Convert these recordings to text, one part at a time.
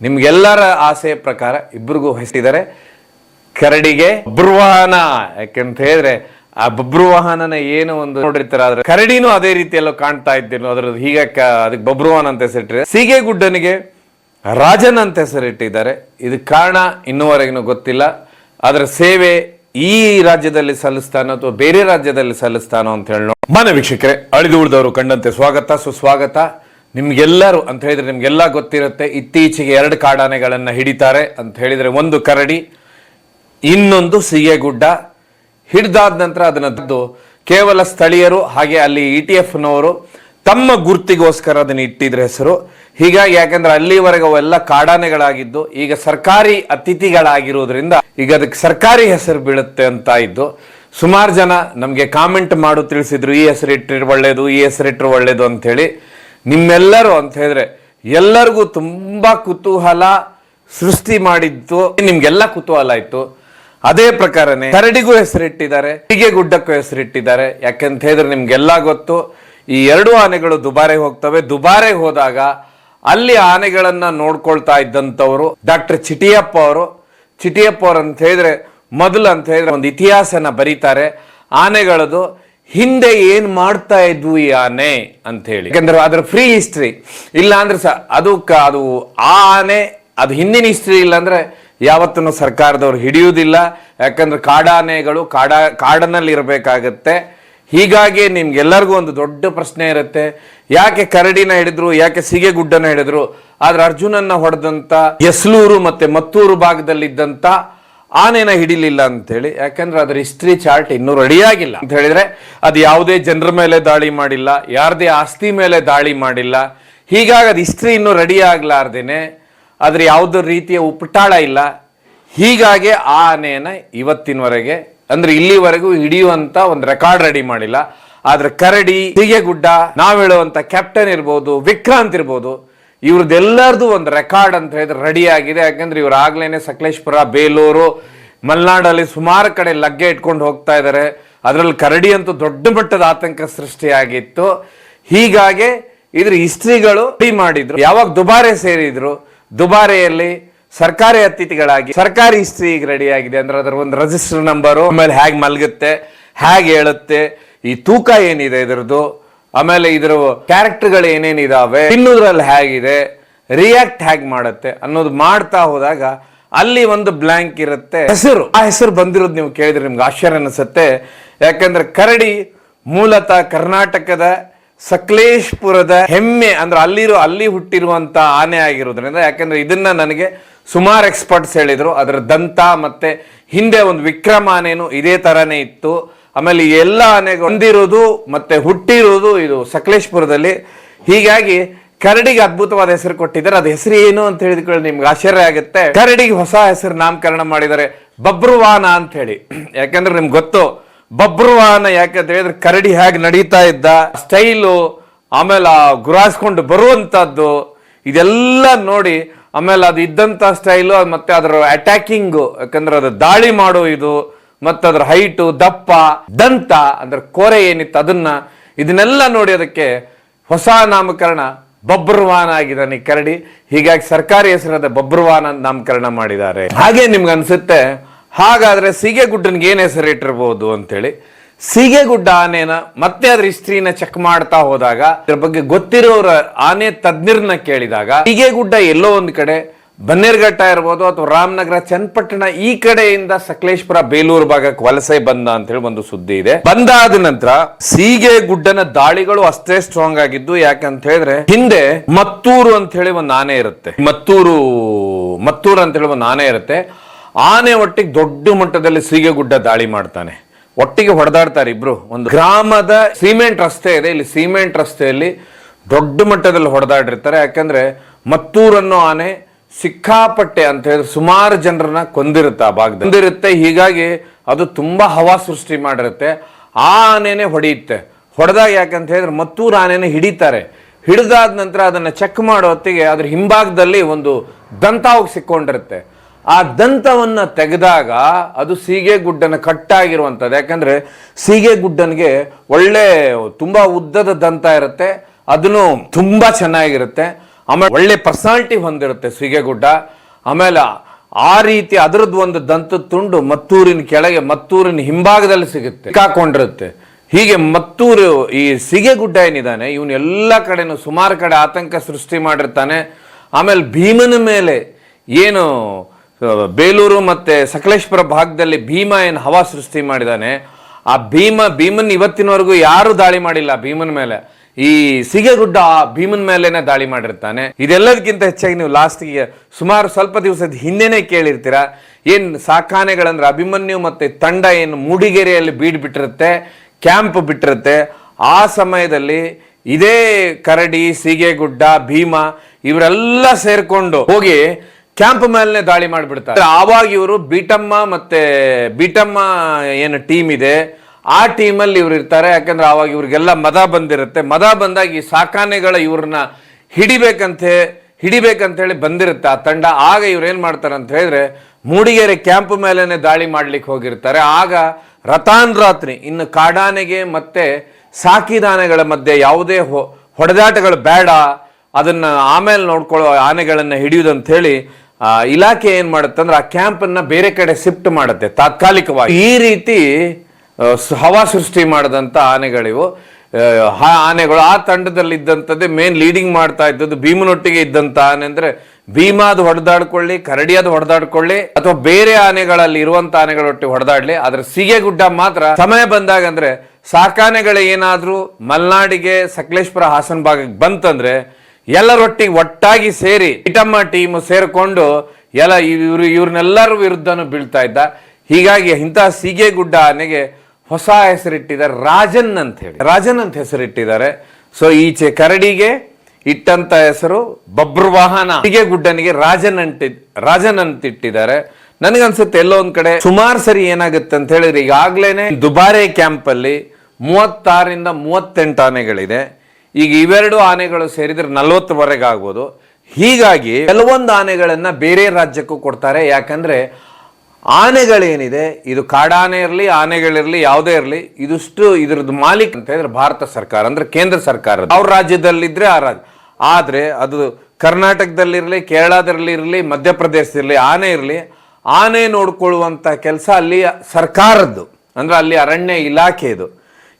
ನಿಮ್ಗೆಲ್ಲರ ಆಸೆ ಪ್ರಕಾರ ಇಬ್ಬರಿಗೂ ಹೆಸರಿದ್ದಾರೆ. ಕರಡಿಗೆ ಬಬ್ರುವಾಹನ ಯಾಕೆಂತ ಹೇಳಿದ್ರೆ ಆ ಬಬ್ರುವಾಹನನ ಏನು ಒಂದು ನೋಡಿರ್ತಾರೆ, ಆದ್ರೆ ಕರಡಿನೂ ಅದೇ ರೀತಿಯಲ್ಲೂ ಕಾಣ್ತಾ ಇದ್ದೀರಿ ಅದ್ರ ಹೀಗೆ ಅದಕ್ಕೆ ಬಬ್ರುವಾಹನ ಅಂತ ಹೆಸರಿಟ್ಟಿದೆ ಸೀಗೆ ಗುಡ್ಡನಿಗೆ ರಾಜನ್ ಅಂತ ಹೆಸರಿಟ್ಟಿದ್ದಾರೆ. ಇದಕ್ಕೆ ಕಾರಣ ಇನ್ನೂವರೆಗೂ ಗೊತ್ತಿಲ್ಲ. ಅದರ ಸೇವೆ ಈ ರಾಜ್ಯದಲ್ಲಿ ಸಲ್ಲಿಸ್ತಾನೋ ಅಥವಾ ಬೇರೆ ರಾಜ್ಯದಲ್ಲಿ ಸಲ್ಲಿಸ್ತಾನೋ ಅಂತ ಹೇಳಿ ಮನೆ ವೀಕ್ಷಕರೇ ಅಳಿದು ಉಳಿದವರು ಕಂಡಂತೆ ಸ್ವಾಗತ. ಸುಸ್ವಾಗತ. ನಿಮ್ಗೆಲ್ಲರೂ ಅಂತ ಹೇಳಿದ್ರೆ ನಿಮ್ಗೆಲ್ಲ ಗೊತ್ತಿರುತ್ತೆ, ಇತ್ತೀಚೆಗೆ ಎರಡು ಕಾಡಾನೆಗಳನ್ನು ಹಿಡಿತಾರೆ ಅಂತ ಹೇಳಿದರೆ ಒಂದು ಕರಡಿ, ಇನ್ನೊಂದು ಸಿಗೆಗುಡ್ಡ ಹಿಡಿದಾದ ನಂತರ ಅದನ್ನ ತೆಗೆದು ಕೇವಲ ಸ್ಥಳೀಯರು ಹಾಗೆ ಅಲ್ಲಿ ಇ ಟಿ ಎಫ್ನವರು ತಮ್ಮ ಗುರ್ತಿಗೋಸ್ಕರ ಅದನ್ನ ಇಟ್ಟಿದ್ರ ಹೆಸರು. ಹೀಗಾಗಿ ಯಾಕಂದ್ರೆ ಅಲ್ಲಿವರೆಗೆ ಅವೆಲ್ಲ ಕಾಡಾನೆಗಳಾಗಿದ್ದು, ಈಗ ಸರ್ಕಾರಿ ಅತಿಥಿಗಳಾಗಿರೋದ್ರಿಂದ ಈಗ ಅದಕ್ಕೆ ಸರ್ಕಾರಿ ಹೆಸರು ಬೀಳುತ್ತೆ ಅಂತ ಇದ್ದು, ಸುಮಾರು ಜನ ನಮಗೆ ಕಾಮೆಂಟ್ ಮಾಡು ತಿಳಿಸಿದ್ರು, ಈ ಹೆಸರು ಇಟ್ಟರೆ ಒಳ್ಳೇದು, ಈ ಹೆಸರು ಇಟ್ಟರೆ ಒಳ್ಳೇದು ಅಂತ ಹೇಳಿ ನಿಮ್ಮೆಲ್ಲರೂ ಅಂತ ಹೇಳಿದ್ರೆ ಎಲ್ಲರಿಗೂ ತುಂಬ ಕುತೂಹಲ ಸೃಷ್ಟಿ ಮಾಡಿದ್ದು, ನಿಮ್ಗೆಲ್ಲ ಕುತೂಹಲ ಇತ್ತು. ಅದೇ ಪ್ರಕಾರನೇ ಕರಡಿಗೂ ಹೆಸರಿಟ್ಟಿದ್ದಾರೆ, ಹೀಗೆ ಗುಡ್ಡಕ್ಕೂ ಹೆಸರಿಟ್ಟಿದ್ದಾರೆ. ಯಾಕೆಂತ ಹೇಳಿದ್ರೆ ನಿಮ್ಗೆಲ್ಲ ಗೊತ್ತು, ಈ ಎರಡು ಆನೆಗಳು ದುಬಾರೆ ಹೋಗ್ತವೆ. ದುಬಾರೆ ಹೋದಾಗ ಅಲ್ಲಿ ಆನೆಗಳನ್ನ ನೋಡ್ಕೊಳ್ತಾ ಇದ್ದಂಥವ್ರು ಡಾಕ್ಟರ್ ಚಿಟಿಯಪ್ಪ ಅವರು. ಚಿಟಿಯಪ್ಪ ಅವ್ರು ಅಂತ ಹೇಳಿದ್ರೆ ಮೊದಲು ಅಂತ ಹೇಳಿದ್ರೆ ಒಂದು ಇತಿಹಾಸನ ಬರೀತಾರೆ. ಆನೆಗಳದು ಹಿಂದೆ ಏನ್ ಮಾಡ್ತಾ ಇದ್ವು ಆನೆ ಅಂತ ಹೇಳಿ. ಯಾಕಂದ್ರೆ ಅದ್ರ ಫ್ರೀ ಹಿಸ್ಟ್ರಿ ಇಲ್ಲ ಅಂದ್ರೆ ಸ ಅದು ಅದು ಆ ಆನೆ, ಅದು ಹಿಂದಿನ ಹಿಸ್ಟ್ರಿ ಇಲ್ಲ ಅಂದ್ರೆ ಯಾವತ್ತೂ ಸರ್ಕಾರದವ್ರು ಹಿಡಿಯುವುದಿಲ್ಲ. ಯಾಕಂದ್ರೆ ಕಾಡಾನೆಗಳು, ಕಾಡ ಕಾಡನಲ್ಲಿ ಇರಬೇಕಾಗತ್ತೆ ಹೀಗಾಗಿ ನಿಮ್ಗೆಲ್ಲರಿಗೂ ಒಂದು ದೊಡ್ಡ ಪ್ರಶ್ನೆ ಇರುತ್ತೆ. ಯಾಕೆ ಕರಡಿನ ಹಿಡಿದ್ರು, ಯಾಕೆ ಸಿಗೆಗುಡ್ಡನ ಹಿಡಿದ್ರು? ಆದ್ರೆ ಅರ್ಜುನನ್ನ ಹೊಡೆದಂತ, ಎಸ್ಲೂರು ಮತ್ತೆ ಮತ್ತೂರು ಭಾಗದಲ್ಲಿದ್ದಂತ ಆನೆನ ಹಿಡಿಲಿಲ್ಲ ಅಂತೇಳಿ ಯಾಕಂದ್ರೆ ಅದ್ರ ಹಿಸ್ಟ್ರಿ ಚಾರ್ಟ್ ಇನ್ನೂ ರೆಡಿ ಆಗಿಲ್ಲ. ಅಂತ ಹೇಳಿದ್ರೆ, ಅದು ಯಾವುದೇ ಜನರ ಮೇಲೆ ದಾಳಿ ಮಾಡಿಲ್ಲ, ಯಾರದೇ ಆಸ್ತಿ ಮೇಲೆ ದಾಳಿ ಮಾಡಿಲ್ಲ. ಹೀಗಾಗಿ ಅದು ಹಿಸ್ಟ್ರಿ ಇನ್ನೂ ರೆಡಿ ಆಗ್ಲಾರ್ದೇನೆ, ಅದ್ರ ಯಾವುದೇ ರೀತಿಯ ಉಪಟಾಳ ಇಲ್ಲ. ಹೀಗಾಗಿ ಆ ಆನೆಯನ್ನ ಇವತ್ತಿನವರೆಗೆ, ಅಂದ್ರೆ ಇಲ್ಲಿವರೆಗೂ ಹಿಡಿಯುವಂತ ಒಂದು ರೆಕಾರ್ಡ್ ರೆಡಿ ಮಾಡಿಲ್ಲ. ಆದ್ರೆ ಕರಡಿ ಹೀಗೆ ಗುಡ್ಡ ನಾವು ಹೇಳುವಂತ ಕ್ಯಾಪ್ಟನ್ ಇರ್ಬೋದು, ವಿಕ್ರಾಂತ್ ಇರ್ಬೋದು ಇವ್ರದ್ದೆಲ್ಲರದು ಒಂದು ರೆಕಾರ್ಡ್ ಅಂತ ಹೇಳಿದ್ರೆ ರೆಡಿ ಆಗಿದೆ. ಯಾಕಂದ್ರೆ ಇವ್ರು ಆಗ್ಲೇನೆ ಸಕಲೇಶ್ಪುರ, ಬೇಲೂರು, ಮಲೆನಾಡಲ್ಲಿ ಸುಮಾರು ಕಡೆ ಲಗ್ಗೆ ಇಟ್ಕೊಂಡು ಹೋಗ್ತಾ ಇದ್ದಾರೆ ಅದರಲ್ಲಿ ಕರಡಿ ಅಂತೂ ದೊಡ್ಡ ಮಟ್ಟದ ಆತಂಕ ಸೃಷ್ಟಿಯಾಗಿತ್ತು. ಹೀಗಾಗಿ ಇದ್ರ ಹಿಸ್ಟ್ರಿಗಳು ರೆಡಿ ಮಾಡಿದ್ರು. ಯಾವಾಗ ದುಬಾರೆ ಸೇರಿದ್ರು, ದುಬಾರೆಯಲ್ಲಿ ಸರ್ಕಾರಿ ಅತಿಥಿಗಳಾಗಿ, ಸರ್ಕಾರಿ ಹಿಸ್ಟ್ರಿ ಈಗ ರೆಡಿ ಆಗಿದೆ. ಅಂದ್ರೆ ಅದರ ಒಂದು ರಿಜಿಸ್ಟರ್ ನಂಬರು ಆಮೇಲೆ ಹೇಗೆ ಮಲಗುತ್ತೆ ಹೇಗೆ ಹೇಳುತ್ತೆ ಈ ತೂಕ ಏನಿದೆ ಇದರದ್ದು? ಆಮೇಲೆ ಇದ್ರ ಕ್ಯಾರೆಕ್ಟರ್ಗಳು ಏನೇನಿದಾವೆ ತಿನ್ನೋದ್ರಲ್ಲಿ ಹೇಗಿದೆ ರಿಯಾಕ್ಟ್ ಹೇಗೆ ಮಾಡುತ್ತೆ ಅನ್ನೋದು ಮಾಡ್ತಾ ಹೋದಾಗ ಅಲ್ಲಿ ಒಂದು ಬ್ಲಾಂಕ್ ಇರುತ್ತೆ. ಹೆಸರು. ಆ ಹೆಸರು ಬಂದಿರೋದು ನೀವು ಕೇಳಿದ್ರೆ ನಿಮ್ಗೆ ಆಶ್ಚರ್ಯ ಅನಿಸುತ್ತೆ. ಯಾಕಂದ್ರೆ ಕರಡಿ ಮೂಲತಃ ಕರ್ನಾಟಕದ ಸಕಲೇಶ್ಪುರದ ಹೆಮ್ಮೆ, ಅಂದ್ರೆ ಅಲ್ಲಿರೋ, ಅಲ್ಲಿ ಹುಟ್ಟಿರುವಂತ ಆನೆ ಆಗಿರೋದ್ರಿಂದ, ಯಾಕಂದ್ರೆ ಇದನ್ನ ನನಗೆ ಸುಮಾರು ಎಕ್ಸ್ಪರ್ಟ್ಸ್ ಹೇಳಿದ್ರು. ಅದರ ದಂತ ಮತ್ತೆ ಹಿಂದೆ ಒಂದು ವಿಕ್ರಮ ಆನೆನು ಇದೇ ತರನೇ ಇತ್ತು. ಆಮೇಲೆ ಎಲ್ಲ ಆನೆಗಳು ಹೊಂದಿರೋದು ಮತ್ತೆ ಹುಟ್ಟಿರೋದು ಇದು ಸಕಲೇಶ್ಪುರದಲ್ಲಿ. ಹೀಗಾಗಿ ಕರಡಿಗೆ ಅದ್ಭುತವಾದ ಹೆಸರು ಕೊಟ್ಟಿದ್ದಾರೆ. ಅದು ಹೆಸರು ಏನು ಅಂತ ಹೇಳಿದ್ಕೊಳ್ಳಿ, ನಿಮ್ಗೆ ಆಶ್ಚರ್ಯ ಆಗುತ್ತೆ. ಕರಡಿಗೆ ಹೊಸ ಹೆಸರು ನಾಮಕರಣ ಮಾಡಿದ್ದಾರೆ. ಬಬ್ರುವಾನ ಅಂತ ಹೇಳಿ ಯಾಕಂದ್ರೆ ನಿಮ್ಗೆ ಗೊತ್ತು, ಬಬ್ರುವಾನ ಯಾಕಂತ ಹೇಳಿದ್ರೆ ಕರಡಿ ಹೇಗೆ ನಡೀತಾ ಇದ್ದ, ಸ್ಟೈಲು, ಆಮೇಲೆ ಆ ಗುರಾಯಿಸ್ಕೊಂಡು ಬರುವಂತದ್ದು ಇದೆಲ್ಲ ನೋಡಿ, ಆಮೇಲೆ ಅದು ಇದ್ದಂತ ಸ್ಟೈಲು, ಮತ್ತೆ ಅದರ ಅಟ್ಯಾಕಿಂಗು ಯಾಕಂದ್ರೆ ಅದು ದಾಳಿ ಮಾಡೋ ಇದು ಮತ್ತೆ ಅದ್ರ ಹೈಟು ದಪ್ಪ, ದಂತ, ಅಂದ್ರೆ ಕೊರೆ ಏನಿತ್ತು ಅದನ್ನ ಇದನ್ನೆಲ್ಲ ನೋಡಿ ಅದಕ್ಕೆ ಹೊಸ ನಾಮಕರಣ ಬಬ್ರುವಾನ ಆಗಿದ್ದಾನೆ ಕರಡಿ. ಹೀಗಾಗಿ ಸರ್ಕಾರಿ ಹೆಸರಾದ ಬಬ್ರುವಾನ ನಾಮಕರಣ ಮಾಡಿದ್ದಾರೆ. ಹಾಗೆ ನಿಮ್ಗೆ ಅನ್ಸುತ್ತೆ, ಹಾಗಾದ್ರೆ ಸೀಗೆಗುಡ್ಡನ್ಗೆ ಏನ್ ಹೆಸರು ಇಟ್ಟಿರ್ಬೋದು ಅಂತೇಳಿ. ಸೀಗೆಗುಡ್ಡ ಆನೆನ ಮತ್ತೆ ಅದ್ರ ಹಿಸ್ಟ್ರಿನ ಚೆಕ್ ಮಾಡ್ತಾ ಹೋದಾಗ, ಇದ್ರ ಬಗ್ಗೆ ಗೊತ್ತಿರೋರ ಆನೆ ತಜ್ಞರನ್ನ ಕೇಳಿದಾಗ, ಸೀಗೆಗುಡ್ಡ ಎಲ್ಲೋ ಒಂದ್ ಕಡೆ ಬನ್ನೇರ್ಘಟ್ಟ ಇರ್ಬೋದು ಅಥವಾ ರಾಮನಗರ, ಚನ್ನಪಟ್ಟಣ, ಈ ಕಡೆಯಿಂದ ಸಕಲೇಶ್ಪುರ, ಬೇಲೂರು ಭಾಗಕ್ಕೆ ವಲಸೆ ಬಂದ ಅಂತ ಹೇಳಿ ಒಂದು ಸುದ್ದಿ ಇದೆ. ಬಂದಾದ ನಂತರ ಸೀಗೆ ಗುಡ್ಡನ ದಾಳಿಗಳು ಅಷ್ಟೇ ಸ್ಟ್ರಾಂಗ್ ಆಗಿದ್ದು ಯಾಕಂತ ಹೇಳಿದ್ರೆ ಹಿಂದೆ ಮತ್ತೂರು ಅಂತ ಹೇಳಿ ಒಂದು ಆನೆ ಇರುತ್ತೆ. ಮತ್ತೂರು ಮತ್ತೂರು ಅಂತ ಹೇಳಿ ಒಂದು ಆನೆ ಇರುತ್ತೆ. ಆನೆ ಒಟ್ಟಿಗೆ ದೊಡ್ಡ ಮಟ್ಟದಲ್ಲಿ ಸೀಗೆಗುಡ್ಡ ದಾಳಿ ಮಾಡ್ತಾನೆ. ಒಟ್ಟಿಗೆ ಹೊಡೆದಾಡ್ತಾರೆ ಇಬ್ರು. ಒಂದು ಗ್ರಾಮದ ಸಿಮೆಂಟ್ ರಸ್ತೆ ಇದೆ. ಇಲ್ಲಿ ಸಿಮೆಂಟ್ ರಸ್ತೆಯಲ್ಲಿ ದೊಡ್ಡ ಮಟ್ಟದಲ್ಲಿ ಹೊಡೆದಾಡಿರ್ತಾರೆ. ಯಾಕಂದ್ರೆ ಮತ್ತೂರನ್ನು ಆನೆ ಸಿಕ್ಕಾಪಟ್ಟೆ ಅಂತ ಹೇಳಿದ್ರೆ ಸುಮಾರು ಜನರನ್ನ ಕೊಂದಿರುತ್ತೆ ಆ ಕೊಂದಿರುತ್ತೆ, ಹೀಗಾಗಿ ಅದು ತುಂಬಾ ಹವಾ ಸೃಷ್ಟಿ ಮಾಡಿರುತ್ತೆ. ಆ ಆನೆನೆ ಹೊಡೆಯುತ್ತೆ. ಹೊಡೆದಾಗ ಯಾಕಂತ ಹೇಳಿದ್ರೆ ಮತ್ತೂರು ಆನೆನೆ ಹಿಡಿತಾರೆ. ಹಿಡಿದಾದ ನಂತರ ಅದನ್ನ ಚೆಕ್ ಮಾಡೋ ಹೊತ್ತಿಗೆ ಅದ್ರ ಹಿಂಭಾಗದಲ್ಲಿ ಒಂದು ದಂತ ಹೋಗಿ ಸಿಕ್ಕೊಂಡಿರುತ್ತೆ. ಆ ದಂತವನ್ನ ತೆಗೆದಾಗ ಅದು ಸೀಗೆ ಗುಡ್ಡನ ಕಟ್ಟಾಗಿರುವಂಥದ್ದು. ಯಾಕಂದ್ರೆ ಸೀಗೆ ಗುಡ್ಡನ್ಗೆ ಒಳ್ಳೆ, ತುಂಬಾ ಉದ್ದದ ದಂತ ಇರುತ್ತೆ. ಅದನ್ನು ತುಂಬಾ ಚೆನ್ನಾಗಿರುತ್ತೆ. ಆಮೇಲೆ ಒಳ್ಳೆ ಪರ್ಸನಾಲಿಟಿ ಹೊಂದಿರುತ್ತೆ ಸಿಗೆಗುಡ್ಡ. ಆಮೇಲೆ ಆ ರೀತಿ ಅದರದ್ದು ಒಂದು ದಂತ ತುಂಡು ಮತ್ತೂರಿನ ಕೆಳಗೆ, ಮತ್ತೂರಿನ ಹಿಂಭಾಗದಲ್ಲಿ ಸಿಗುತ್ತೆ. ಕಾಕೊಂಡಿರುತ್ತೆ ಹೀಗೆ ಮತ್ತೂರು ಈ ಸಿಗೆಗುಡ್ಡ ಏನಿದ್ದಾನೆ, ಇವನು ಎಲ್ಲ ಕಡೆನೂ ಸುಮಾರು ಕಡೆ ಆತಂಕ ಸೃಷ್ಟಿ ಮಾಡಿರ್ತಾನೆ. ಆಮೇಲೆ ಭೀಮನ ಮೇಲೆ ಏನು ಬೇಲೂರು ಮತ್ತೆ ಸಕಲೇಶ್ಪುರ ಭಾಗದಲ್ಲಿ ಭೀಮ ಏನು ಹವಾ ಸೃಷ್ಟಿ ಮಾಡಿದಾನೆ ಆ ಭೀಮ ಭೀಮನ್ ಇವತ್ತಿನವರೆಗೂ ಯಾರು ದಾಳಿ ಮಾಡಿಲ್ಲ ಭೀಮನ ಮೇಲೆ. ಈ ಸಿಗೆಗುಡ್ಡ ಭೀಮನ್ ಮೇಲೇನೆ ದಾಳಿ ಮಾಡಿರ್ತಾನೆ. ಇದೆಲ್ಲದಕ್ಕಿಂತ ಹೆಚ್ಚಾಗಿ ನೀವು ಲಾಸ್ಟ್ಗೆ ಸುಮಾರು ಸ್ವಲ್ಪ ದಿವಸದ ಹಿಂದೆನೆ ಕೇಳಿರ್ತೀರ. ಏನ್ ಸಾಕಾನೆಗಳಂದ್ರೆ ಅಭಿಮನ್ಯು ಮತ್ತೆ ತಂಡ ಏನು ಮೂಡಿಗೆರೆಯಲ್ಲಿ ಬೀಡ್ ಬಿಟ್ಟಿರುತ್ತೆ ಕ್ಯಾಂಪ್ ಬಿಟ್ಟಿರುತ್ತೆ. ಆ ಸಮಯದಲ್ಲಿ ಇದೇ ಕರಡಿ ಸೀಗೆಗುಡ್ಡ ಭೀಮ ಇವರೆಲ್ಲ ಸೇರ್ಕೊಂಡು ಹೋಗಿ ಕ್ಯಾಂಪ್ ಮೇಲೆ ದಾಳಿ ಮಾಡಿಬಿಡ್ತಾರೆ. ಆವಾಗ ಇವರು ಬೀಟಮ್ಮ ಮತ್ತೆ ಬೀಟಮ್ಮ ಏನು ಟೀಮ್ ಇದೆ. ಆ ಟೀಮಲ್ಲಿ ಇವ್ರು ಇರ್ತಾರೆ. ಯಾಕಂದ್ರೆ ಆವಾಗ ಇವ್ರಿಗೆಲ್ಲ ಮದ ಬಂದಿರುತ್ತೆ. ಮದ ಬಂದಾಗ ಈ ಸಾಕಾನೆಗಳ ಇವ್ರನ್ನ ಹಿಡಿಬೇಕಂತೆ ಹಿಡಿಬೇಕಂತೇಳಿ ಬಂದಿರುತ್ತೆ ಆ ತಂಡ. ಆಗ ಇವ್ರು ಏನು ಮಾಡ್ತಾರೆ ಅಂತ ಹೇಳಿದ್ರೆ ಮೂಡಿಗೆರೆ ಕ್ಯಾಂಪ್ ಮೇಲೇ ದಾಳಿ ಮಾಡ್ಲಿಕ್ಕೆ ಹೋಗಿರ್ತಾರೆ. ಆಗ ರತಾನ್ ರಾತ್ರಿ ಇನ್ನು ಕಾಡಾನೆಗೆ ಮತ್ತೆ ಸಾಕಿದಾನೆಗಳ ಮಧ್ಯೆ ಯಾವುದೇ ಹೊ- ಹೊಡೆದಾಟಗಳು ಬೇಡ. ಅದನ್ನ ಆಮೇಲೆ ನೋಡ್ಕೊಳ್ಳೋ ಆನೆಗಳನ್ನು ಆ, ಇಲಾಖೆ ಏನು ಮಾಡುತ್ತೆ ಅಂದ್ರೆ ಆ ಕ್ಯಾಂಪ್ ಅನ್ನ ಬೇರೆ ಕಡೆ ಶಿಫ್ಟ್ ಮಾಡುತ್ತೆ ತಾತ್ಕಾಲಿಕವಾಗಿ. ಈ ರೀತಿ ಹವಾ ಸೃಷ್ಟಿ ಮಾಡಿದಂಥ ಆನೆಗಳಿವು. ಆ, ಆನೆಗಳು ಆ ತಂಡದಲ್ಲಿ ಇದ್ದಂಥದ್ದೇ ಮೇನ್ ಲೀಡಿಂಗ್ ಮಾಡ್ತಾ ಇದ್ದದ್ದು ಭೀಮನೊಟ್ಟಿಗೆ ಇದ್ದಂಥ ಆನೆ ಅಂದರೆ ಭೀಮ ಅದು ಹೊಡೆದಾಡ್ಕೊಳ್ಳಿ ಕರಡಿಯಾದ ಹೊಡೆದಾಡ್ಕೊಳ್ಳಿ ಅಥವಾ ಬೇರೆ ಆನೆಗಳಲ್ಲಿ ಇರುವಂಥ ಆನೆಗಳೊಟ್ಟಿಗೆ ಹೊಡೆದಾಡ್ಲಿ. ಆದ್ರೆ ಸಿಗೆಗುಡ್ಡ ಮಾತ್ರ ಸಮಯ ಬಂದಾಗ ಅಂದರೆ ಸಾಕಾನೆಗಳು ಏನಾದರೂ ಮಲ್ನಾಡಿಗೆ ಸಕಲೇಶ್ಪುರ ಹಾಸನ ಭಾಗಕ್ಕೆ ಬಂತಂದ್ರೆ ಎಲ್ಲರೊಟ್ಟಿಗೆ ಒಟ್ಟಾಗಿ ಸೇರಿ ಇಟಮ್ಮ ಟೀಮ್ ಸೇರಿಕೊಂಡು ಎಲ್ಲ ಇವ್ರು ಇವ್ರನ್ನೆಲ್ಲರ ವಿರುದ್ಧನೂ ಬೀಳ್ತಾ ಇದ್ದ. ಹೀಗಾಗಿ ಇಂತಹ ಸೀಗೆಗುಡ್ಡ ಆನೆಗೆ ಹೊಸ ಹೆಸರಿಟ್ಟಿದ್ದಾರೆ ರಾಜನ್ ಅಂತ ಹೇಳಿ. ರಾಜನ್ ಅಂತ ಹೆಸರಿಟ್ಟಿದ್ದಾರೆ. ಸೊ ಈಚೆ ಕರಡಿಗೆ ಇಟ್ಟಂತ ಹೆಸರು ಬಬ್ರವಾಹನ ಹೀಗೆ ಗುಡ್ಡನಿಗೆ ರಾಜನ್ ಅಂಟಿ, ರಾಜನ್ ಅಂತ ಇಟ್ಟಿದ್ದಾರೆ ನನಗನ್ಸುತ್ತೆ ಎಲ್ಲೋ ಒಂದ್ ಕಡೆ ಸುಮಾರು ಸರಿ ಏನಾಗುತ್ತೆ ಅಂತ ಹೇಳಿದ್ರೆ ಈಗಾಗ್ಲೇನೆ ದುಬಾರೆ ಕ್ಯಾಂಪ್ ಅಲ್ಲಿ ಮೂವತ್ತಾರಿಂದ ಮೂವತ್ತೆಂಟು ಆನೆಗಳಿದೆ. ಈಗ ಇವೆರಡು ಆನೆಗಳು ಸೇರಿದ್ರೆ ನಲವತ್ತುವರೆಗೆ ಆಗ್ಬೋದು. ಹೀಗಾಗಿ ಕೆಲವೊಂದು ಆನೆಗಳನ್ನ ಬೇರೆ ರಾಜ್ಯಕ್ಕೂ ಕೊಡ್ತಾರೆ. ಯಾಕಂದ್ರೆ ಆನೆಗಳೇನಿದೆ, ಇದು ಕಾಡಾನೆ ಇರಲಿ, ಆನೆಗಳಿರಲಿ, ಯಾವುದೇ ಇರಲಿ, ಇದಿಷ್ಟು ಇದ್ರದ್ದು ಮಾಲೀಕ ಅಂತ ಹೇಳಿದ್ರೆ ಭಾರತ ಸರ್ಕಾರ, ಅಂದ್ರೆ ಕೇಂದ್ರ ಸರ್ಕಾರ ಅವ್ರ ರಾಜ್ಯದಲ್ಲಿದ್ದರೆ ಆ ರಾಜ್ಯ ಆದರೆ ಅದು ಕರ್ನಾಟಕದಲ್ಲಿರಲಿ ಕೇರಳದಲ್ಲಿ ಇರಲಿ ಮಧ್ಯಪ್ರದೇಶದಲ್ಲಿ ಆನೆ ಇರಲಿ, ಆನೆ ನೋಡ್ಕೊಳ್ಳುವಂತ ಕೆಲಸ ಅಲ್ಲಿ ಸರ್ಕಾರದ್ದು, ಅಂದ್ರೆ ಅಲ್ಲಿ ಅರಣ್ಯ ಇಲಾಖೆ ಇದು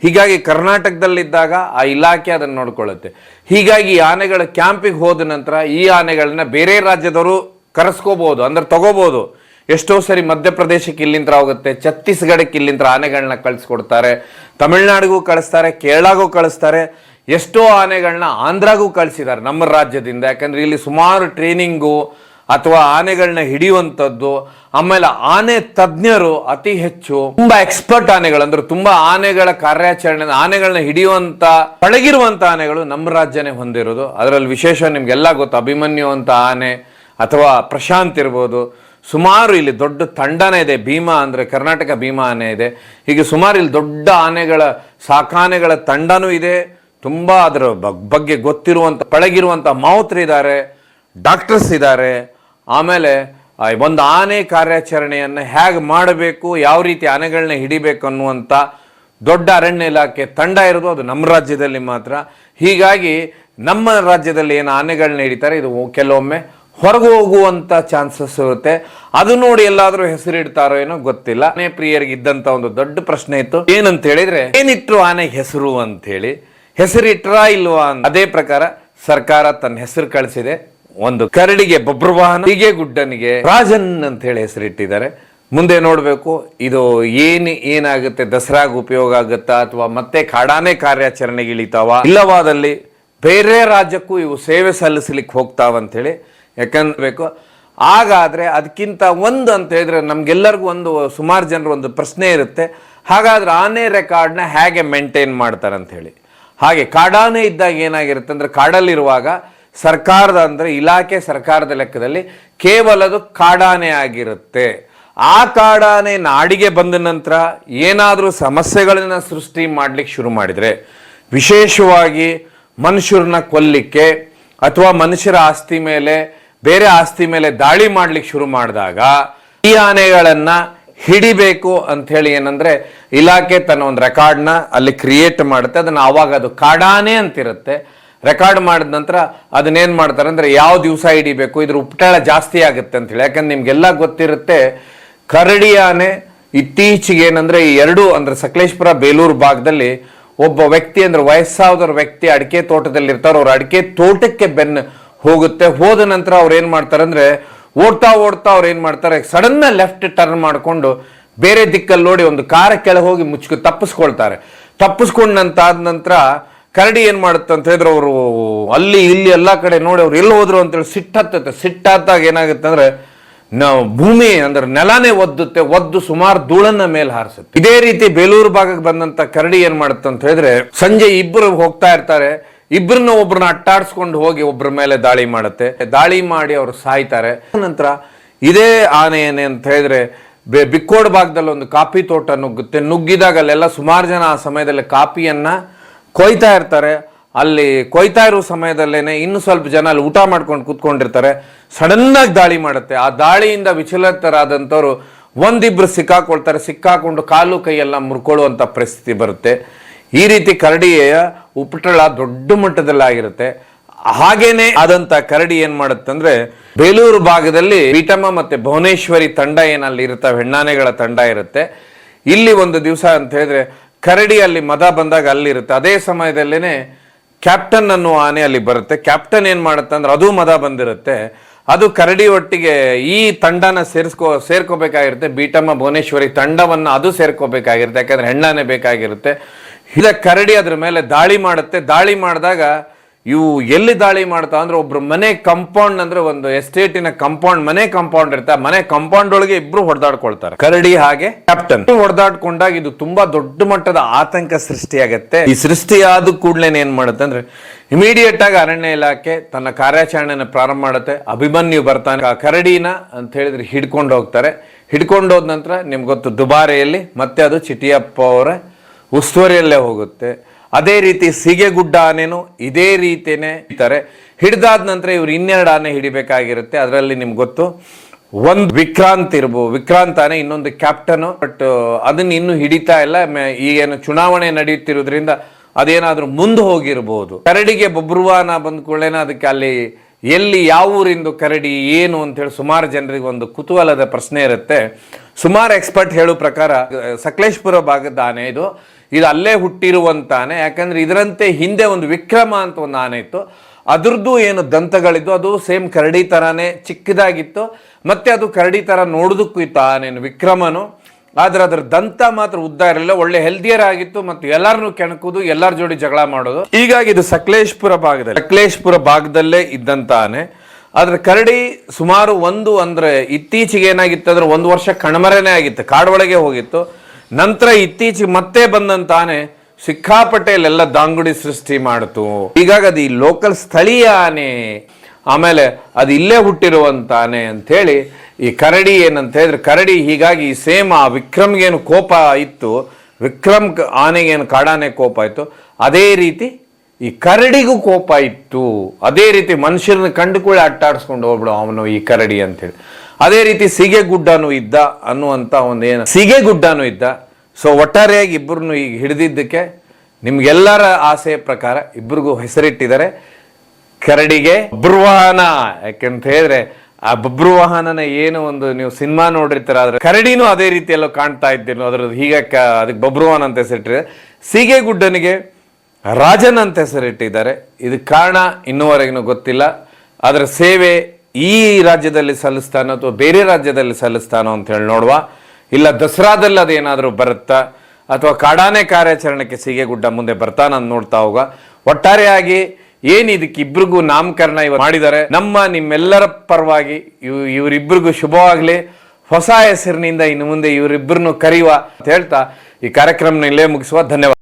ಹೀಗಾಗಿ ಕರ್ನಾಟಕದಲ್ಲಿದ್ದಾಗ ಆ ಇಲಾಖೆ ಅದನ್ನು ನೋಡ್ಕೊಳ್ಳುತ್ತೆ. ಹೀಗಾಗಿ ಆನೆಗಳ ಕ್ಯಾಂಪಿಗೆ ಹೋದ ನಂತರ ಈ ಆನೆಗಳನ್ನ ಬೇರೆ ರಾಜ್ಯದವರು ಕರೆಸ್ಕೋಬೋದು, ಅಂದ್ರೆ ತಗೋಬಹುದು ಎಷ್ಟೋ ಸರಿ ಮಧ್ಯಪ್ರದೇಶಕ್ಕೆ ಇಲ್ಲಿಂದ ಹೋಗುತ್ತೆ, ಛತ್ತೀಸ್ಗಢಕ್ಕೆ ಇಲ್ಲಿಂದ ಆನೆಗಳನ್ನ ಕಳಿಸ್ಕೊಡ್ತಾರೆ, ತಮಿಳ್ನಾಡಿಗೂ ಕಳಿಸ್ತಾರೆ, ಕೇರಳಗೂ ಕಳಿಸ್ತಾರೆ, ಎಷ್ಟೋ ಆನೆಗಳನ್ನ ಆಂಧ್ರಾಗೂ ಕಳಿಸಿದ್ದಾರೆ ನಮ್ಮ ರಾಜ್ಯದಿಂದ. ಯಾಕಂದ್ರೆ ಇಲ್ಲಿ ಸುಮಾರು ಟ್ರೈನಿಂಗು ಅಥವಾ ಆನೆಗಳನ್ನ ಹಿಡಿಯುವಂಥದ್ದು, ಆಮೇಲೆ ಆನೆ ತಜ್ಞರು ಅತಿ ಹೆಚ್ಚು ತುಂಬಾ ಎಕ್ಸ್ಪರ್ಟ್ ಆನೆಗಳು, ಅಂದ್ರೆ ತುಂಬಾ ಆನೆಗಳ ಕಾರ್ಯಾಚರಣೆ ಆನೆಗಳನ್ನ ಹಿಡಿಯುವಂತ ಪಳಗಿರುವಂತ ಆನೆಗಳು ನಮ್ಮ ರಾಜ್ಯನೇ ಹೊಂದಿರೋದು. ಅದರಲ್ಲಿ ವಿಶೇಷ ನಿಮ್ಗೆಲ್ಲ ಗೊತ್ತು ಅಭಿಮನ್ಯು ಅಂತ ಆನೆ ಅಥವಾ ಪ್ರಶಾಂತ್ ಇರ್ಬೋದು. ಸುಮಾರು ಇಲ್ಲಿ ದೊಡ್ಡ ತಂಡನೇ ಇದೆ. ಭೀಮಾ ಅಂದರೆ ಕರ್ನಾಟಕ ಭೀಮಾ ಆನೆ ಇದೆ. ಹೀಗೆ ಸುಮಾರು ಇಲ್ಲಿ ದೊಡ್ಡ ಆನೆಗಳ, ಸಾಕಾನೆಗಳ ತಂಡನೂ ಇದೆ. ತುಂಬ ಅದರ ಬಗ್ಗೆ ಬಗ್ಗೆ ಪಳಗಿರುವಂಥ ಮಾವುತರಿದ್ದಾರೆ ಡಾಕ್ಟರ್ಸ್ ಇದ್ದಾರೆ. ಆಮೇಲೆ ಒಂದು ಆನೆ ಕಾರ್ಯಾಚರಣೆಯನ್ನು ಹೇಗೆ ಮಾಡಬೇಕು, ಯಾವ ರೀತಿ ಆನೆಗಳನ್ನ ಹಿಡಿಬೇಕು ಅನ್ನುವಂಥ ದೊಡ್ಡ ಅರಣ್ಯ ಇಲಾಖೆ ತಂಡ ಇರೋದು ಅದು ನಮ್ಮ ರಾಜ್ಯದಲ್ಲಿ ಮಾತ್ರ. ಹೀಗಾಗಿ ನಮ್ಮ ರಾಜ್ಯದಲ್ಲಿ ಏನು ಆನೆಗಳನ್ನ ಹಿಡಿತಾರೆ, ಇದು ಕೆಲವೊಮ್ಮೆ ಹೊರಗೆ ಹೋಗುವಂತ ಚಾನ್ಸಸ್ ಇರುತ್ತೆ. ಅದು ನೋಡಿ ಎಲ್ಲಾದ್ರೂ ಹೆಸರಿಡ್ತಾರೋ ಏನೋ ಗೊತ್ತಿಲ್ಲ. ಆನೆ ಪ್ರಿಯರಿಗೆ ಇದ್ದಂತ ಒಂದು ದೊಡ್ಡ ಪ್ರಶ್ನೆ ಇತ್ತು. ಏನಂತ ಹೇಳಿದ್ರೆ, ಏನಿಟ್ರು ಆನೆ ಹೆಸರು ಅಂತ ಹೇಳಿ. ಹೆಸರಿಟ್ರಾ ಇಲ್ವಾ ಅಂತ. ಅದೇ ಪ್ರಕಾರ ಸರ್ಕಾರ ತನ್ನ ಹೆಸರು ಕಳಿಸಿದೆ. ಒಂದು ಕರಡಿಗೆ ಬಬ್ರವಾಹನ, ಹೀಗೆ ಗುಡ್ಡನಿಗೆ ರಾಜನ್ ಅಂತ ಹೇಳಿ ಹೆಸರಿಟ್ಟಿದ್ದಾರೆ ಮುಂದೆ ನೋಡಬೇಕು, ಇದು ಏನ್, ಏನಾಗುತ್ತೆ ದಸರಾಗ ಉಪಯೋಗ ಆಗುತ್ತಾ, ಅಥವಾ ಮತ್ತೆ ಕಾಡಾನೆ ಕಾರ್ಯಾಚರಣೆಗೆ ಇಳಿತಾವ ಇಲ್ಲವಾದಲ್ಲಿ ಬೇರೆ ರಾಜ್ಯಕ್ಕೂ ಇವು ಸೇವೆ ಸಲ್ಲಿಸಲಿಕ್ಕೆ ಹೋಗ್ತಾವ ಯಾಕಂದ್ರೆ ಹಾಗಾದ್ರೆ ಅದಕ್ಕಿಂತ ಒಂದು ಅಂತ ಹೇಳಿದ್ರೆ ನಮಗೆಲ್ಲರಿಗೂ ಒಂದು ಸುಮಾರು ಜನರು ಒಂದು ಪ್ರಶ್ನೆ ಇರುತ್ತೆ. ಹಾಗಾದ್ರೆ ಆನೆ ರೆಕಾರ್ಡ್ನ ಹೇಗೆ ಮೇಂಟೈನ್ ಮಾಡ್ತಾರೆ ಅಂತ ಹೇಳಿ. ಹಾಗೆ ಕಾಡಾನೆ ಇದ್ದಾಗ ಏನಾಗಿರುತ್ತೆ ಅಂದರೆ ಕಾಡಲ್ಲಿರುವಾಗ ಸರ್ಕಾರದ ಅಂದರೆ ಇಲಾಖೆ ಸರ್ಕಾರದ ಲೆಕ್ಕದಲ್ಲಿ ಕೇವಲ ಅದು ಕಾಡಾನೆ ಆಗಿರುತ್ತೆ. ಆ ಕಾಡಾನೆ ನಾಡಿಗೆ ಬಂದ ನಂತರ ಏನಾದರೂ ಸಮಸ್ಯೆಗಳನ್ನು ಸೃಷ್ಟಿ ಮಾಡ್ಲಿಕ್ಕೆ ಶುರು ಮಾಡಿದರೆ, ವಿಶೇಷವಾಗಿ ಮನುಷ್ಯರನ್ನ ಕೊಲ್ಲಿಕ್ಕೆ ಅಥವಾ ಮನುಷ್ಯರ ಆಸ್ತಿ ಮೇಲೆ ಬೇರೆ ಆಸ್ತಿ ಮೇಲೆ ದಾಳಿ ಮಾಡ್ಲಿಕ್ಕೆ ಶುರು ಮಾಡಿದಾಗ ಈ ಆನೆಗಳನ್ನ ಹಿಡಿಬೇಕು ಅಂತ ಹೇಳಿ ಏನಂದ್ರೆ ಇಲಾಖೆ ತನ್ನ ಒಂದು ರೆಕಾರ್ಡ್ನ ಅಲ್ಲಿ ಕ್ರಿಯೇಟ್ ಮಾಡುತ್ತೆ. ಅದನ್ನ ಆವಾಗ ಅದು ಕಾಡಾನೆ ಅಂತಿರುತ್ತೆ. ರೆಕಾರ್ಡ್ ಮಾಡಿದ ನಂತರ ಅದನ್ನೇನ್ ಮಾಡ್ತಾರೆ ಅಂದ್ರೆ ಯಾವ ದಿವಸ ಹಿಡಿಬೇಕು, ಇದ್ರ ಉಪಟಳ ಜಾಸ್ತಿ ಆಗುತ್ತೆ ಅಂತ ಹೇಳಿ. ಯಾಕಂದ್ರೆ ನಿಮ್ಗೆಲ್ಲ ಗೊತ್ತಿರುತ್ತೆ, ಕರಡಿ ಆನೆ ಇತ್ತೀಚೆಗೆ ಏನಂದ್ರೆ ಈ ಎರಡು ಅಂದ್ರೆ ಸಕಲೇಶ್ಪುರ ಬೇಲೂರು ಭಾಗದಲ್ಲಿ ಒಬ್ಬ ವ್ಯಕ್ತಿ ಅಂದ್ರೆ ವಯಸ್ಸಾದವ್ರ ವ್ಯಕ್ತಿ ಅಡಿಕೆ ತೋಟದಲ್ಲಿ ಇರ್ತಾರೆ ಅವ್ರ ಅಡಿಕೆ ತೋಟಕ್ಕೆ ಬೆನ್ನ ಹೋಗುತ್ತೆ. ಹೋದ ನಂತರ ಅವ್ರು ಏನು ಮಾಡ್ತಾರೆ ಅಂದ್ರೆ ಓಡ್ತಾ ಓಡ್ತಾ ಅವ್ರು ಏನು ಮಾಡ್ತಾರೆ ಸಡನ್ ಲೆಫ್ಟ್ ಟರ್ನ್ ಮಾಡಿಕೊಂಡು ಬೇರೆ ದಿಕ್ಕಲ್ಲಿ ನೋಡಿ ಒಂದು ಕಾರ ಕೆಳಗೆ ಹೋಗಿ ಮುಚ್ಕ ತಪ್ಪಿಸ್ಕೊಳ್ತಾರೆ. ತಪ್ಪಿಸ್ಕೊಂಡಂತ ಆದ ನಂತರ ಕರಡಿ ಏನು ಮಾಡುತ್ತೆ ಅಂತ ಹೇಳಿದ್ರೆ ಅವರು ಅಲ್ಲಿ ಇಲ್ಲಿ ಎಲ್ಲಾ ಕಡೆ ನೋಡಿ ಅವ್ರು ಎಲ್ಲಿ ಹೋದ್ರು ಅಂತೇಳಿ ಸಿಟ್ಟತ್ತತ್ತೆ ಸಿಟ್ಟಾದಾಗ ಏನಾಗುತ್ತೆ ಅಂದ್ರೆ ಭೂಮಿ ಅಂದ್ರೆ ನೆಲನೇ ಒದ್ದುತ್ತೆ. ಒದ್ದು ಸುಮಾರು ಧೂಳನ್ನ ಮೇಲೆ ಹಾರಿಸುತ್ತೆ. ಇದೇ ರೀತಿ ಬೇಲೂರು ಭಾಗಕ್ಕೆ ಬಂದಂತ ಕರಡಿ ಏನ್ ಮಾಡುತ್ತೆ ಅಂತ ಹೇಳಿದ್ರೆ ಸಂಜೆ ಇಬ್ಬರು ಹೋಗ್ತಾ ಇರ್ತಾರೆ. ಇಬ್ಬರನ್ನ ಒಬ್ರನ್ನ ಅಟ್ಟಾಡಿಸ್ಕೊಂಡು ಹೋಗಿ ಒಬ್ಬರ ಮೇಲೆ ದಾಳಿ ಮಾಡುತ್ತೆ. ದಾಳಿ ಮಾಡಿ ಅವರು ಸಾಯ್ತಾರೆ. ನಂತರ ಇದೇ ಆನೆ ಏನೇ ಅಂತ ಹೇಳಿದ್ರೆ ಬಿಕ್ಕೋಡ್ ಭಾಗದಲ್ಲಿ ಒಂದು ಕಾಫಿ ತೋಟ ನುಗ್ಗುತ್ತೆ. ನುಗ್ಗಿದಾಗ ಅಲ್ಲೆಲ್ಲ ಸುಮಾರು ಜನ ಆ ಸಮಯದಲ್ಲಿ ಕಾಫಿಯನ್ನ ಕೊಯ್ತಾ ಇರ್ತಾರೆ. ಅಲ್ಲಿ ಕೊಯ್ತಾ ಇರೋ ಸಮಯದಲ್ಲೇನೆ ಇನ್ನು ಸ್ವಲ್ಪ ಜನ ಅಲ್ಲಿ ಊಟ ಮಾಡ್ಕೊಂಡು ಕೂತ್ಕೊಂಡಿರ್ತಾರೆ. ಸಡನ್ ಆಗಿ ದಾಳಿ ಮಾಡುತ್ತೆ. ಆ ದಾಳಿಯಿಂದ ವಿಚಲಿತರಾದಂಥವ್ರು ಒಂದಿಬ್ರು ಸಿಕ್ಕಾಕೊಳ್ತಾರೆ. ಸಿಕ್ಕಾಕೊಂಡು ಕಾಲು ಕೈಯೆಲ್ಲ ಮುರ್ಕೊಳ್ಳುವಂಥ ಪರಿಸ್ಥಿತಿ ಬರುತ್ತೆ. ಈ ರೀತಿ ಕರಡಿಯ ಉಪಟಳ ದೊಡ್ಡ ಮಟ್ಟದಲ್ಲಾಗಿರುತ್ತೆ. ಹಾಗೇನೆ ಆದಂತ ಕರಡಿ ಏನ್ ಮಾಡುತ್ತಂದ್ರೆ ಬೇಲೂರು ಭಾಗದಲ್ಲಿ ಬೀಟಮ್ಮ ಮತ್ತೆ ಭುವನೇಶ್ವರಿ ತಂಡ ಏನಲ್ಲಿ ಇರುತ್ತವೆ, ಹೆಣ್ಣಾನೆಗಳ ತಂಡ ಇರುತ್ತೆ. ಇಲ್ಲಿ ಒಂದು ದಿವಸ ಅಂತ ಹೇಳಿದ್ರೆ, ಕರಡಿ ಅಲ್ಲಿ ಮದ ಬಂದಾಗ ಅಲ್ಲಿರುತ್ತೆ ಅದೇ ಸಮಯದಲ್ಲೇನೆ ಕ್ಯಾಪ್ಟನ್ ಅನ್ನುವ ಆನೆ ಅಲ್ಲಿ ಬರುತ್ತೆ. ಕ್ಯಾಪ್ಟನ್ ಏನ್ ಮಾಡುತ್ತೆ ಅಂದ್ರೆ, ಅದು ಮದ ಬಂದಿರುತ್ತೆ. ಅದು ಕರಡಿ ಒಟ್ಟಿಗೆ ಈ ತಂಡನ ಸೇರಿಸ್ಕೋ, ಸೇರ್ಕೋಬೇಕಾಗಿರುತ್ತೆ. ಬೀಟಮ್ಮ ಭುವನೇಶ್ವರಿ ತಂಡವನ್ನು ಅದು ಸೇರ್ಕೋಬೇಕಾಗಿರುತ್ತೆ. ಯಾಕಂದ್ರೆ ಹೆಣ್ಣಾನೆ ಬೇಕಾಗಿರುತ್ತೆ. ಇದ ಕರಡಿ ಅದ್ರ ಮೇಲೆ ದಾಳಿ ಮಾಡುತ್ತೆ. ದಾಳಿ ಮಾಡಿದಾಗ ಇವು ಎಲ್ಲಿ ದಾಳಿ ಮಾಡ್ತಾ ಅಂದ್ರೆ ಒಬ್ರು ಮನೆ ಕಂಪೌಂಡ್ ಅಂದ್ರೆ ಒಂದು ಎಸ್ಟೇಟಿನ ಕಂಪೌಂಡ್ ಮನೆ ಕಂಪೌಂಡ್ ಇರ್ತಾ ಮನೆ ಕಂಪೌಂಡ್ ಒಳಗೆ ಇಬ್ರು ಹೊಡೆದಾಡ್ಕೊಳ್ತಾರೆ. ಕರಡಿ ಹಾಗೆ ಕ್ಯಾಪ್ಟನ್ ಹೊಡೆದಾಡ್ಕೊಂಡಾಗ ಇದು ತುಂಬಾ ದೊಡ್ಡ ಮಟ್ಟದ ಆತಂಕ ಸೃಷ್ಟಿಯಾಗತ್ತೆ. ಈ ಸೃಷ್ಟಿಯಾದ ಕೂಡಲೇ ಏನ್ ಮಾಡುತ್ತೆ ಅಂದ್ರೆ ಇಮಿಡಿಯೇಟ್ ಆಗಿ ಅರಣ್ಯ ಇಲಾಖೆ ತನ್ನ ಕಾರ್ಯಾಚರಣೆಯನ್ನು ಪ್ರಾರಂಭ ಮಾಡುತ್ತೆ. ಅಭಿಮನ್ಯು ಬರ್ತಾನೆ. ಆ ಕರಡಿನ ಅಂತ ಹೇಳಿದ್ರೆ ಹಿಡ್ಕೊಂಡು ಹೋಗ್ತಾರೆ. ಹಿಡ್ಕೊಂಡು ಹೋದ ನಂತರ ನಿಮ್ಗೊತ್ತು ದುಬಾರೆಯಲ್ಲಿ ಮತ್ತೆ ಅದು ಚಿಟಿಯಪ್ಪ ಅವರ ಉಸ್ತುವಾರಿಯಲ್ಲೇ ಹೋಗುತ್ತೆ. ಅದೇ ರೀತಿ ಸಿಗೆಗುಡ್ಡ ಆನೆನು ಇದೇ ರೀತಿಯೇ ಹಿಡಿತಾರೆ ಹಿಡಿದಾದ ನಂತರ ಇವ್ರು ಇನ್ನೆರಡು ಆನೆ ಹಿಡಿಬೇಕಾಗಿರುತ್ತೆ. ಅದರಲ್ಲಿ ನಿಮ್ಗೆ ಗೊತ್ತು, ಒಂದು ವಿಕ್ರಾಂತ್ ಇರ್ಬೋದು. ವಿಕ್ರಾಂತ್ ಆನೆ ಇನ್ನೊಂದು ಕ್ಯಾಪ್ಟನ್. ಬಟ್ ಅದನ್ನ ಇನ್ನು ಹಿಡಿತಾ ಇಲ್ಲ. ಈಗೇನು ಚುನಾವಣೆ ನಡೆಯುತ್ತಿರೋದ್ರಿಂದ ಅದೇನಾದರೂ ಮುಂದೆ ಹೋಗಿರ್ಬೋದು. ಕರಡಿಗೆ ಬೊಬ್ರುವಾನ ಬಂದ ಅದಕ್ಕೆ ಅಲ್ಲಿ ಎಲ್ಲಿ ಯಾವ ಊರಿಂದು ಕರಡಿ, ಏನು ಅಂತ ಹೇಳಿ ಸುಮಾರು ಜನರಿಗೆ ಒಂದು ಕುತೂಹಲದ ಪ್ರಶ್ನೆ ಇರುತ್ತೆ. ಸುಮಾರು ಎಕ್ಸ್ಪರ್ಟ್ ಹೇಳೋ ಪ್ರಕಾರ, ಸಕಲೇಶ್ಪುರ ಭಾಗದ ಆನೆ ಇದು. ಇದು ಅಲ್ಲೇ ಹುಟ್ಟಿರುವಂತಾನೆ. ಯಾಕಂದ್ರೆ ಇದರಂತೆ ಹಿಂದೆ ಒಂದು ವಿಕ್ರಮ ಅಂತ ಒಂದು ಆನೆ ಇತ್ತು. ಅದ್ರದ್ದು ಏನು ದಂತಗಳಿದ್ದು ಅದು ಸೇಮ್ ಕರಡಿ ತರಾನೇ ಚಿಕ್ಕದಾಗಿತ್ತು. ಮತ್ತೆ ಅದು ಕರಡಿ ತರ ನೋಡೋದಕ್ಕೂ ಇತ್ತು ಆನೆ ವಿಕ್ರಮನು. ಆದ್ರೆ ಅದರ ದಂತ ಮಾತ್ರ ಉದ್ದ ಇರಲಿಲ್ಲ. ಒಳ್ಳೆ ಹೆಲ್ದಿಯರ್ ಆಗಿತ್ತು ಮತ್ತು ಎಲ್ಲರನ್ನು ಕೆಣಕುದು ಎಲ್ಲರ ಜೋಡಿ ಜಗಳ ಮಾಡೋದು. ಹೀಗಾಗಿ ಇದು ಸಕಲೇಶ್ಪುರ ಭಾಗದಲ್ಲಿ. ಸಕಲೇಶ್ಪುರ ಭಾಗದಲ್ಲೇ ಇದ್ದಂತಾನೆ. ಆದ್ರೆ ಕರಡಿ ಸುಮಾರು ಒಂದು ಅಂದ್ರೆ ಇತ್ತೀಚೆಗೆ ಏನಾಗಿತ್ತು ಅಂದ್ರೆ ಒಂದು ವರ್ಷ ಕಣ್ಮರೆನೇ ಆಗಿತ್ತು ಕಾಡೊಳಗೆ ಹೋಗಿತ್ತು. ನಂತರ ಇತ್ತೀಚೆಗೆ ಮತ್ತೆ ಬಂದಂತಾನೆ ಆನೆ ಪಟೇಲ್ ದಾಂಗುಡಿ ಸೃಷ್ಟಿ ಮಾಡ್ತು. ಹೀಗಾಗಿ ಅದು ಈ ಲೋಕಲ್ ಸ್ಥಳೀಯ ಆನೆ ಆಮೇಲೆ ಅದು ಇಲ್ಲೇ ಹುಟ್ಟಿರುವಂತಾನೆ ಅಂಥೇಳಿ ಈ ಕರಡಿ ಏನಂತ ಹೇಳಿದ್ರೆ, ಕರಡಿ ಹೀಗಾಗಿ ಸೇಮ್ ಆ ವಿಕ್ರಮ್ಗೇನು ಕೋಪ ಇತ್ತು, ವಿಕ್ರಮ್ ಆನೆಗೇನು ಕಾಡಾನೆ ಕೋಪ ಇತ್ತು, ಅದೇ ರೀತಿ ಈ ಕರಡಿಗೂ ಕೋಪ ಇತ್ತು. ಅದೇ ರೀತಿ ಮನುಷ್ಯರನ್ನ ಕಂಡು ಕೂಡ ಅಟ್ಟಾಡಿಸ್ಕೊಂಡು ಹೋಗ್ಬಿಡು ಅವನು ಈ ಕರಡಿ ಅಂತೇಳಿ ಅದೇ ರೀತಿ ಸಿಗೆಗುಡ್ಡನು ಇದ್ದ ಅನ್ನುವಂತ ಒಂದು ಏನು ಸಿಗೆಗುಡ್ಡನು ಇದ್ದ. ಸೊ ಒಟ್ಟಾರೆಯಾಗಿ ಇಬ್ಬರನ್ನು ಈಗ ಹಿಡಿದಿದ್ದಕ್ಕೆ ನಿಮ್ಗೆಲ್ಲರ ಆಸೆಯ ಪ್ರಕಾರ ಇಬ್ಬರಿಗೂ ಹೆಸರಿಟ್ಟಿದ್ದಾರೆ ಕರಡಿಗೆ ಬಬ್ರುವಾಹನ ಯಾಕೆಂತ ಹೇಳಿದ್ರೆ ಆ ಬಬ್ರುವಾಹನನ ಏನು ಒಂದು ನೀವು ಸಿನಿಮಾ ನೋಡಿರ್ತೀರ, ಆದ್ರೆ ಕರಡಿನೂ ಅದೇ ರೀತಿಯಲ್ಲೋ ಕಾಣ್ತಾ ಇದ್ದೀನೋ ಅದ್ರದ್ದು. ಹೀಗೆ ಅದಕ್ಕೆ ಅದಕ್ಕೆ ಬಬ್ರುವಾಹನ ಅಂತ ಹೆಸರಿಟ್ಟರೆ ಸೀಗೆಗುಡ್ಡನಿಗೆ ರಾಜನ್ ಅಂತ ಹೆಸರಿಟ್ಟಿದ್ದಾರೆ. ಇದಕ್ಕೆ ಕಾರಣ ಇನ್ನೂವರೆಗೂ ಗೊತ್ತಿಲ್ಲ. ಅದರ ಸೇವೆ ಈ ರಾಜ್ಯದಲ್ಲಿ ಸಲ್ಲಿಸ್ತಾನೋ ಅಥವಾ ಬೇರೆ ರಾಜ್ಯದಲ್ಲಿ ಸಲ್ಲಿಸ್ತಾನೋ ಅಂತ ಹೇಳಿ ನೋಡುವ. ಇಲ್ಲ ದಸರಾದಲ್ಲಿ ಅದೇನಾದರೂ ಬರುತ್ತಾ? ಅಥವಾ ಕಾಡಾನೆ ಕಾರ್ಯಾಚರಣೆಗೆ ಸೀಗೆಗುಡ್ಡ ಮುಂದೆ ಬರ್ತಾನ ನೋಡ್ತಾ ಹೋಗ ಒಟ್ಟಾರೆಯಾಗಿ ಏನ್ ಇದಕ್ಕಿಬ್ರಿಗೂ ನಾಮಕರಣ ಇವತ್ತು ಮಾಡಿದ್ದಾರೆ? ನಮ್ಮ ನಿಮ್ಮೆಲ್ಲರ ಪರವಾಗಿ ಇವ್ ಇವರಿಬ್ಬರಿಗೂ ಶುಭವಾಗಲಿ. ಹೊಸ ಹೆಸರಿನಿಂದ ಇನ್ನು ಮುಂದೆ ಇವರಿಬ್ಬರನ್ನು ಕರೆಯುವ ಅಂತ ಹೇಳ್ತಾ ಈ ಕಾರ್ಯಕ್ರಮನ ಇಲ್ಲೇ ಮುಗಿಸುವ. ಧನ್ಯವಾದ.